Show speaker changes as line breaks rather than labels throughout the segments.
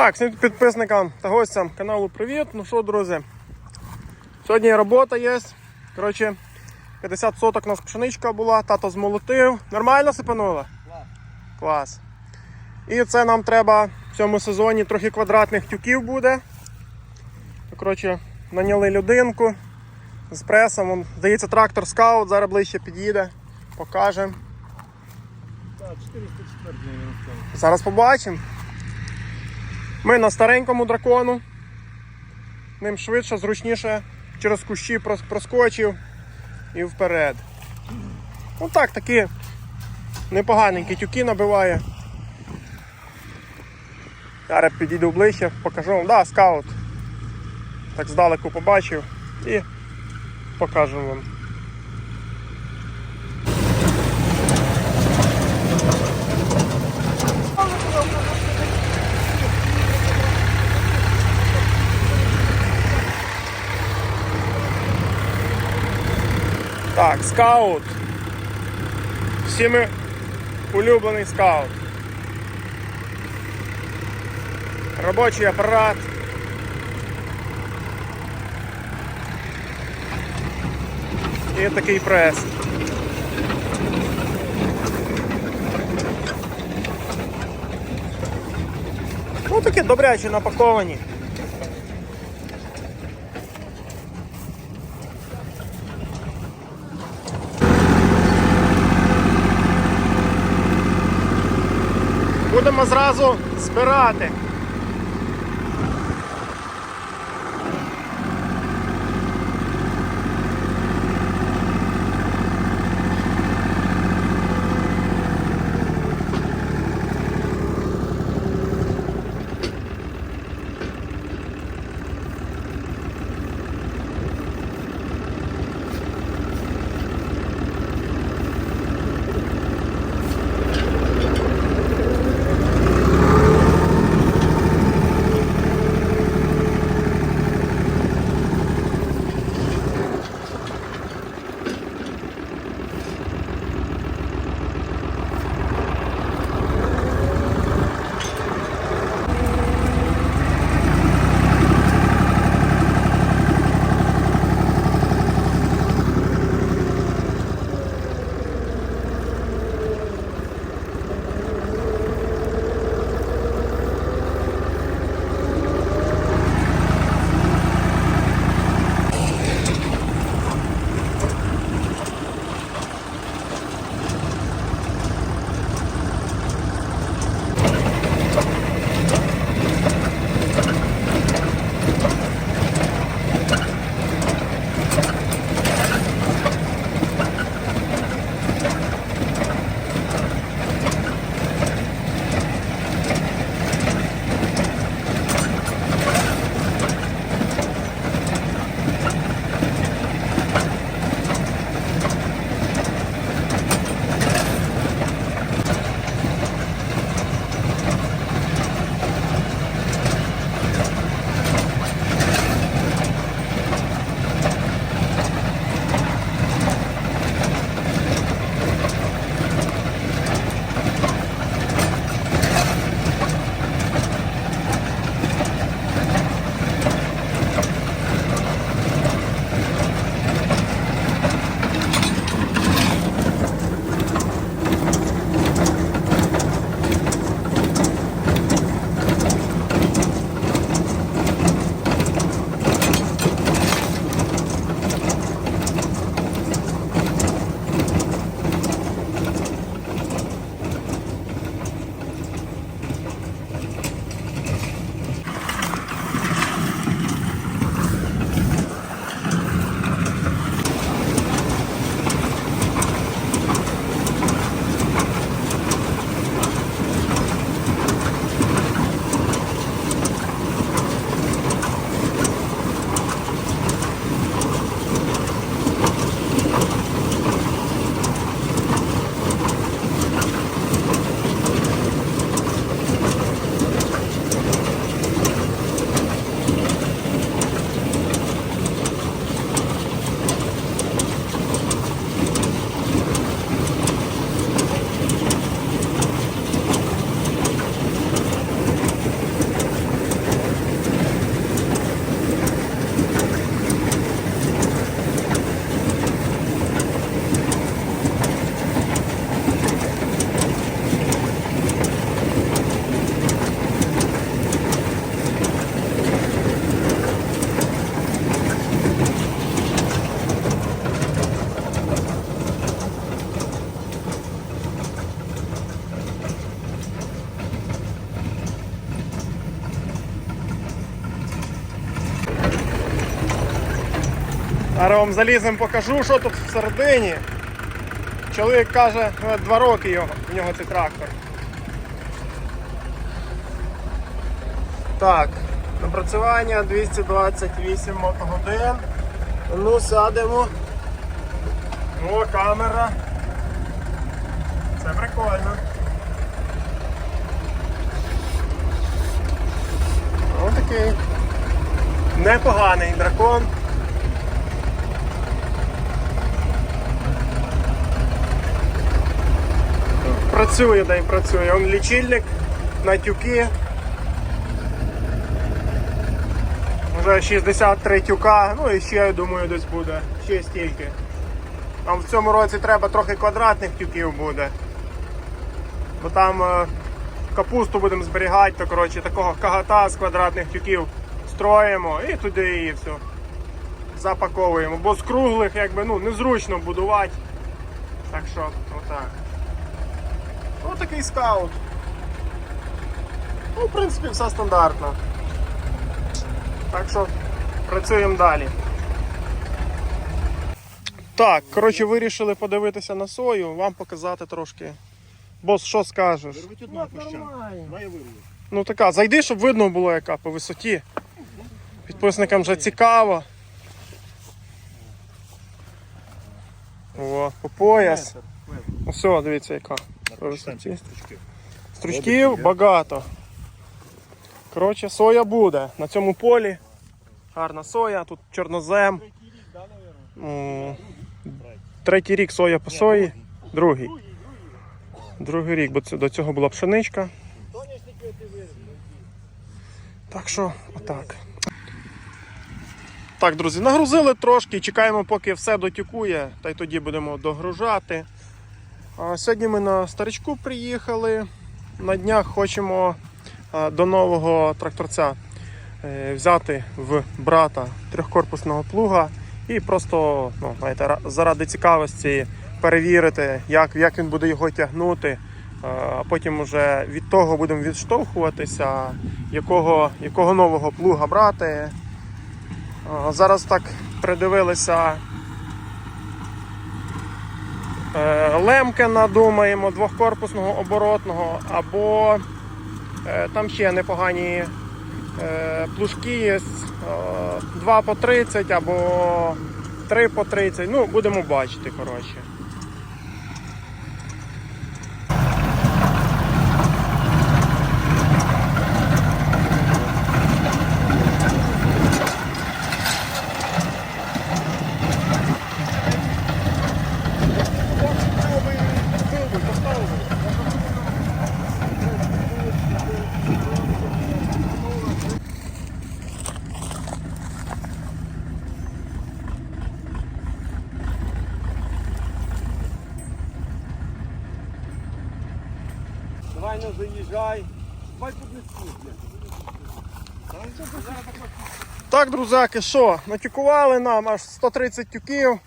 Так, всім підписникам та гостям каналу привіт. Ну що, друзі, сьогодні робота є. Коротше, 50 соток у нас пшеничка була, тато змолотив. Нормально сипануло?
Клас.
Клас. І це нам треба в цьому сезоні трохи квадратних тюків буде. Коротше, наняли людинку з пресом. Вон, Здається, трактор скаут, зараз ближче під'їде, покаже.
Так, 404 він.
Зараз побачимо. Ми на старенькому дракону. Ним швидше, зручніше через кущі проскочив і вперед. Ну так, такі непоганенькі тюки набиває. Зараз підійду ближче, покажу вам. Да, скаут. Так здалеку побачив і покажу вам. Так, скаут. Всіми улюблений скаут. Робочий апарат. І такий прес. Ну такі добрячі напаковані. Будемо зразу збирати. Зараз вам залізем покажу, що тут всередині. Чоловік каже, «Ну, два роки його, у нього цей трактор. Так, напрацювання 228 мотогодин. Ну, сядемо. О, камера. Це прикольно. Ось такий. Непоганий дракон. Працює, дай працює. Он лічильник на тюки. Вже 63 тюка, ну і ще, я думаю, десь буде. Ще стільки. Там в цьому році треба трохи квадратних тюків буде. Бо там е, капусту будемо зберігати, то коротше такого кагата з квадратних тюків строїмо і туди її все. Запаковуємо. Бо з круглих якби ну, незручно будувати. Так що, отак. Ось такий скаут. Ну, в принципі, все стандартно. Так що працюємо далі. Так, коротше, вирішили подивитися на сою, вам показати трошки. Бос, що скажеш?
Вирвуть одного. Давай я вирву.
Ну така, зайди, щоб видно було яка по висоті. Підписникам вже цікаво. О, по пояс. Ну все, дивіться яка.
Стручки.
Стручків багато. Коротше, соя буде на цьому полі. Гарна соя, тут чорнозем. Третій рік соя по сої, другий. Другий рік, бо до цього була пшеничка. Так що, отак. Так, друзі, нагрузили трошки, чекаємо, поки все дотюкує, та й тоді будемо догружати. Сьогодні ми на старичку приїхали. На днях хочемо до нового тракторця е, взяти в брата трьохкорпусного плуга і просто ну, знаєте, заради цікавості перевірити, як, як він буде його тягнути. А потім вже від того будемо відштовхуватися, якого, якого нового плуга брати. Зараз так придивилися Лемкена, думаємо, двохкорпусного оборотного, або е, там ще непогані е, плужки є, е, 2 по 30 або 3 по 30. Ну, будемо бачити, коротше.
Давай заїжджай.
Так, друзяки, що, натюкували нам аж 130 тюків.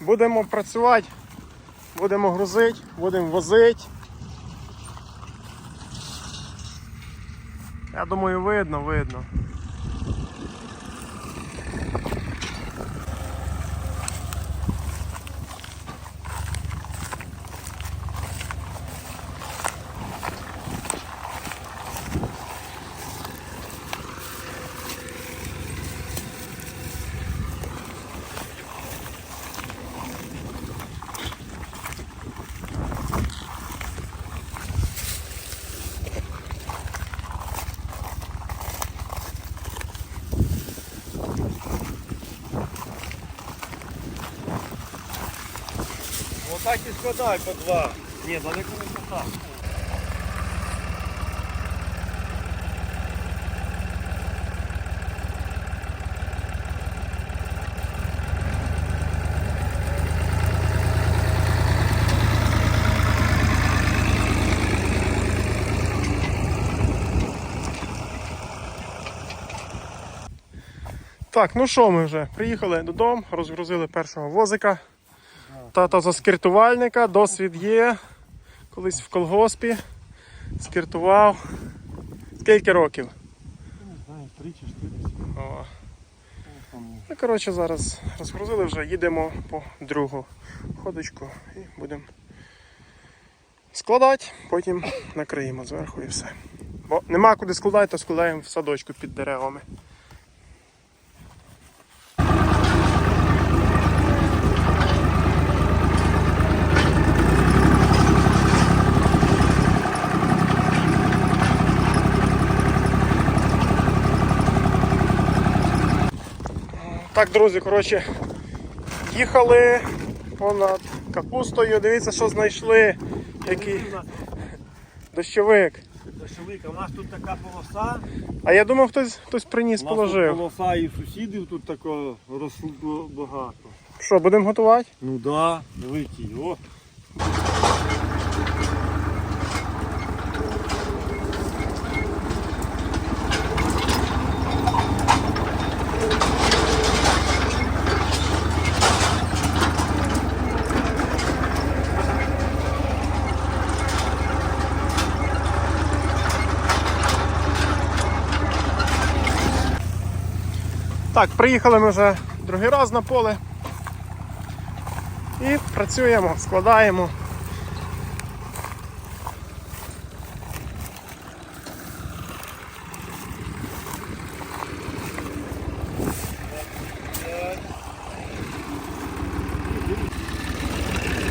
Будемо працювати, будемо грузити, будемо возити. Я думаю, видно, видно.
Отак і складай по два. Ні, далеко не так.
Так, ну що, ми вже приїхали додому, розгрузили першого возика. Тата за скиртувальника, досвід є. Колись в колгоспі скиртував. Скільки років?
Не знаю, три чи чотири.
О. Ну, коротше, зараз розгрузили вже, їдемо по другу ходочку і будемо складати, потім накриємо зверху і все. Бо нема куди складати, то складаємо в садочку під деревами. Так, друзі, коротше, їхали понад капустою. Дивіться, що знайшли. Який дощовик.
дощовик, а у нас тут така полоса.
А я думав, хтось, хтось приніс,
У нас тут
положив.
полоса і сусідів тут такого росло багато.
Що, будемо готувати?
Ну да, великий. О.
Так, приїхали ми вже другий раз на поле. І працюємо, складаємо.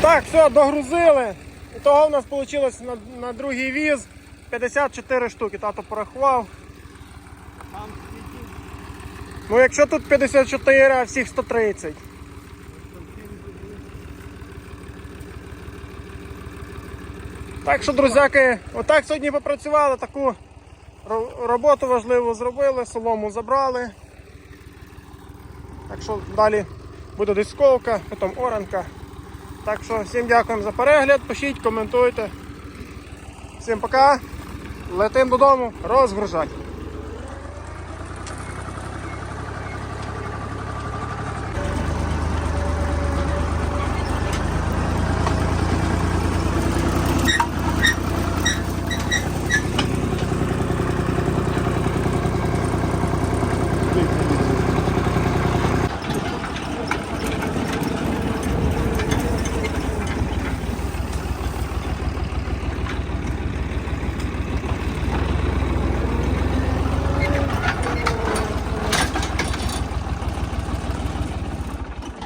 Так, все, догрузили. Того в нас вийшло на, на другий віз 54 штуки, тато порахував. Ну якщо тут 54, а всіх 130. Так що, друзяки, отак сьогодні попрацювали, таку роботу важливу зробили, солому забрали. Так що далі буде дисковка, потім оранка. Так що всім дякуємо за перегляд, пишіть, коментуйте. Всім пока. Летим додому, розгружати.